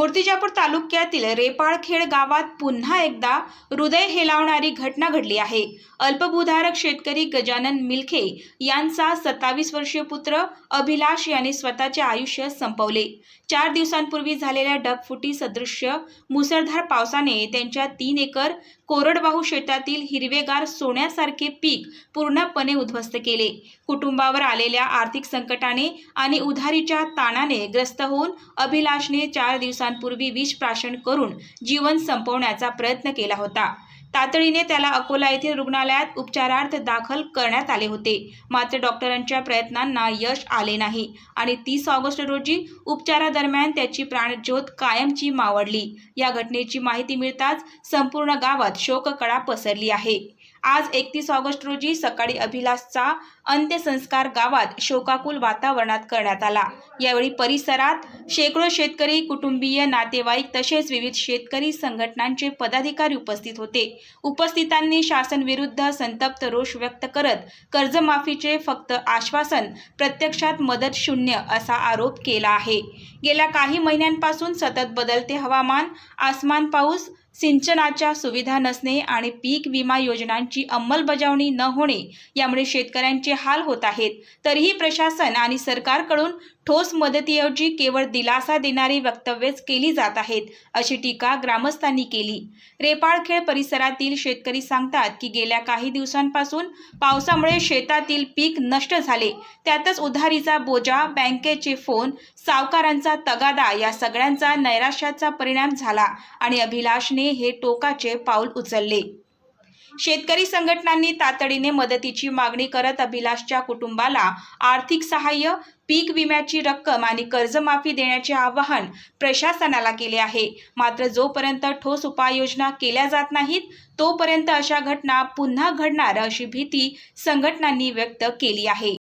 मूर्तिजापूर तालुक्यातील रेपाळखेड गावात पुन्हा एकदा हृदय हेलावणारी घटना घडली आहे. अल्पभूधारक शेतकरी गजानन मिलखे यांचा सत्तावीस वर्षीय पुत्र अभिलाष याने स्वतःचे आयुष्य संपवले. चार दिवसांपूर्वी झालेल्या ढगफुटी सदृश्य मुसळधार पावसाने त्यांच्या तीन एकर कोरडवाहू शेतातील हिरवेगार सोन्यासारखे पीक पूर्णपणे उद्ध्वस्त केले. कुटुंबावर आलेल्या आर्थिक संकटाने आणि उधारीच्या ताणाने ग्रस्त होऊन अभिलाषने चार दिवसांपूर्वी विषप्राशन करून जीवन संपवण्याचा प्रयत्न केला होता. तातडीने त्याला अकोला येथील रुग्णालयात उपचारार्थ दाखल करण्यात आले होते. मात्र डॉक्टरांच्या प्रयत्नांना यश आले नाही आणि तीस ऑगस्ट रोजी उपचारादरम्यान त्याची प्राणज्योत कायमची मावळली या घटनेची माहिती मिळताच संपूर्ण गावात शोककळा पसरली आहे. आज एकतीस ऑगस्ट रोजी सकाळी अभिलाषचा अंत्यसंस्कार गावात शोकाकुल वातावरणात करण्यात आला. यावेळी परिसरात शेकडो शेतकरी कुटुंबीय नातेवाईक तसेच विविध शेतकरी संघटनांचे पदाधिकारी उपस्थित होते. उपस्थितांनी शासनविरुद्ध संतप्त रोष व्यक्त करत कर्जमाफीचे फक्त आश्वासन प्रत्यक्षात मदत शून्य असा आरोप केला आहे. गेल्या काही महिन्यांपासून सतत बदलते हवामान आसमान पाऊस सिंचनाच्या सुविधा नसणे आणि पीक विमा योजनांची अंमलबजावणी न होणे यामुळे शेतकऱ्यांचे हाल होत आहेत. तरीही प्रशासन आणि सरकारकडून ठोस मदतीऐवजी केवळ दिलासा देणारी वक्तव्यच केली जात आहेत अशी टीका ग्रामस्थांनी केली. रेपाळखेड परिसरातील शेतकरी सांगतात की गेल्या काही दिवसांपासून पावसामुळे शेतातील पीक नष्ट झाले. त्यातच उधारीचा बोजा बँकेचे फोन सावकारांचा तगादा या सगळ्यांचा नैराश्याचा परिणाम झाला आणि अभिलाषने हे टोकाचे पाऊल उचलले. शेतकरी संघटनांनी तातडीने मदतीची मागणी करत अभिलाषच्या कुटुंबाला आर्थिक सहाय्य पीक विम्याची रक्कम आणि कर्जमाफी देण्याचे आवाहन प्रशासनाला केले आहे. मात्र जोपर्यंत ठोस उपाययोजना केल्या जात नाहीत तोपर्यंत अशा घटना पुन्हा घडणार अशी भीती संघटनांनी व्यक्त केली आहे.